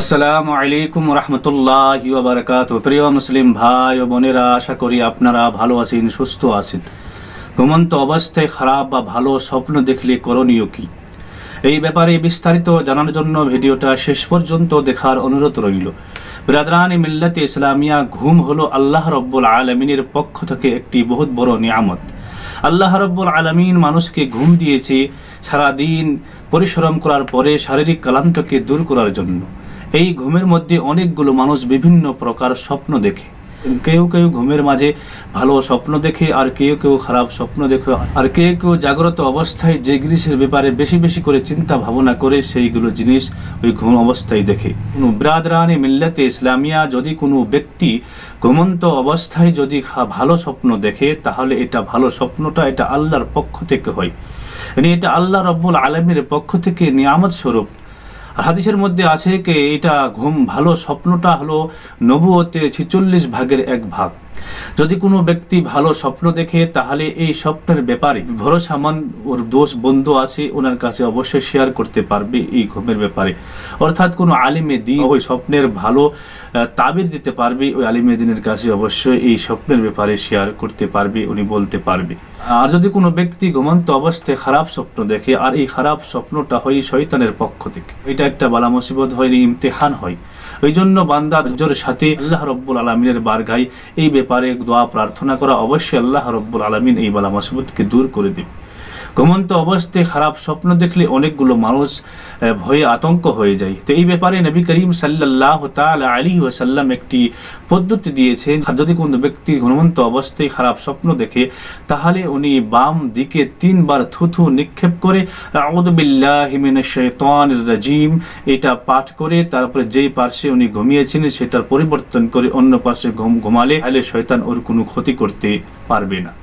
আসসালামু আলাইকুম রহমতুল্লাহ বারকাত প্রিয় মুসলিম ভাই ও বোনেরা, আশা করি আপনারা ভালো আছেন, সুস্থ আছেন। ঘুমন্ত অবস্থায় খারাপ বা ভালো স্বপ্ন দেখলে করণীয় কি? এই ব্যাপারে বিস্তারিত জানার জন্য ভিডিওটা শেষ পর্যন্ত দেখার অনুরোধ রইল। ব্রাদরান মিল্লাতে ইসলামিয়া, ঘুম হলো আল্লাহ রব্বুল আলমিনের পক্ষ থেকে একটি বহুত বড় নিয়ামত। আল্লাহ রব্বুল আলমিন মানুষকে ঘুম দিয়েছে সারাদিন পরিশ্রম করার পরে শারীরিক ক্লান্তকে দূর করার জন্য। এই ঘুমের মধ্যে অনেকগুলো মানুষ বিভিন্ন প্রকার স্বপ্ন দেখে। কেউ কেউ ঘুমের মাঝে ভালো স্বপ্ন দেখে, আর কেউ কেউ খারাপ স্বপ্ন দেখে, আর কেউ কেউ জাগ্রত অবস্থায় যে জিনিসের ব্যাপারে বেশি বেশি করে চিন্তা ভাবনা করে সেইগুলো জিনিস ওই ঘুম অবস্থায় দেখে। কোনো ব্রাদরানি মিল্লাতে ইসলামিয়া যদি কোনো ব্যক্তি ঘুমন্ত অবস্থায় যদি ভালো স্বপ্ন দেখে, তাহলে এটা ভালো স্বপ্নটা এটা আল্লাহর পক্ষ থেকে হয়। মানে এটা আল্লাহ রব্বুল আলমীর পক্ষ থেকে নিয়ামত স্বরূপ। হাদিসের মধ্যে আছে কে এটা ঘুম ভালো স্বপ্নটা হলো নবুয়তে ছেচল্লিশ ভাগের এক ভাগ। যদি কোনো ব্যক্তি ভালো স্বপ্ন দেখে, তাহলে এই স্বপ্নের ব্যাপারে ভরসামান ওর দোষ বন্ধু আছে, ওনার কাছে অবশ্যই শেয়ার করতে পারবে এই ঘুমের ব্যাপারে। অর্থাৎ কোনো আলিমে দিন ওই স্বপ্নের ভালো তাবির দিতে পারবে, ওই আলিমে দিনের কাছে অবশ্যই এই স্বপ্নের ব্যাপারে শেয়ার করতে পারবে, উনি বলতে পারবে। আর যদি কোনো ব্যক্তি ঘুমন্ত অবস্থায় খারাপ স্বপ্ন দেখে, আর এই খারাপ স্বপ্নটা হয় শয়তানের পক্ষ থেকে, এটা একটা বালা মুসিবত হয় ইমতেহান হয়। ওই জন্য বান্দা জোর সাথে আল্লাহ রব্বুল আলমিনের বারগাই এই ব্যাপারে দোয়া প্রার্থনা করা অবশ্যই আল্লাহ রব্বুল আলমিন এই বালা মুসিবতকে দূর করে দেবে। ঘুমন্ত অবস্থায় খারাপ স্বপ্ন দেখলে অনেকগুলো মানুষ ভয়ে আতঙ্ক হয়ে যায়। তো এই ব্যাপারে নবী করিম সাল্লাহ তালা আলী ওসাল্লাম একটি পদ্ধতি দিয়েছেন যদি কোনো ব্যক্তি ঘুমন্ত অবস্থায় খারাপ স্বপ্ন দেখে, তাহলে উনি বাম দিকে তিনবার থুথু নিক্ষেপ করে রাজিম এটা পাঠ করে, তারপরে যেই পার্শ্বে উনি ঘুমিয়েছেন, সেটার পরিবর্তন করে অন্য পার্শ্বে ঘুম, ঘুমালে তাহলে শয়তান ওর কোনো ক্ষতি করতে পারবে না।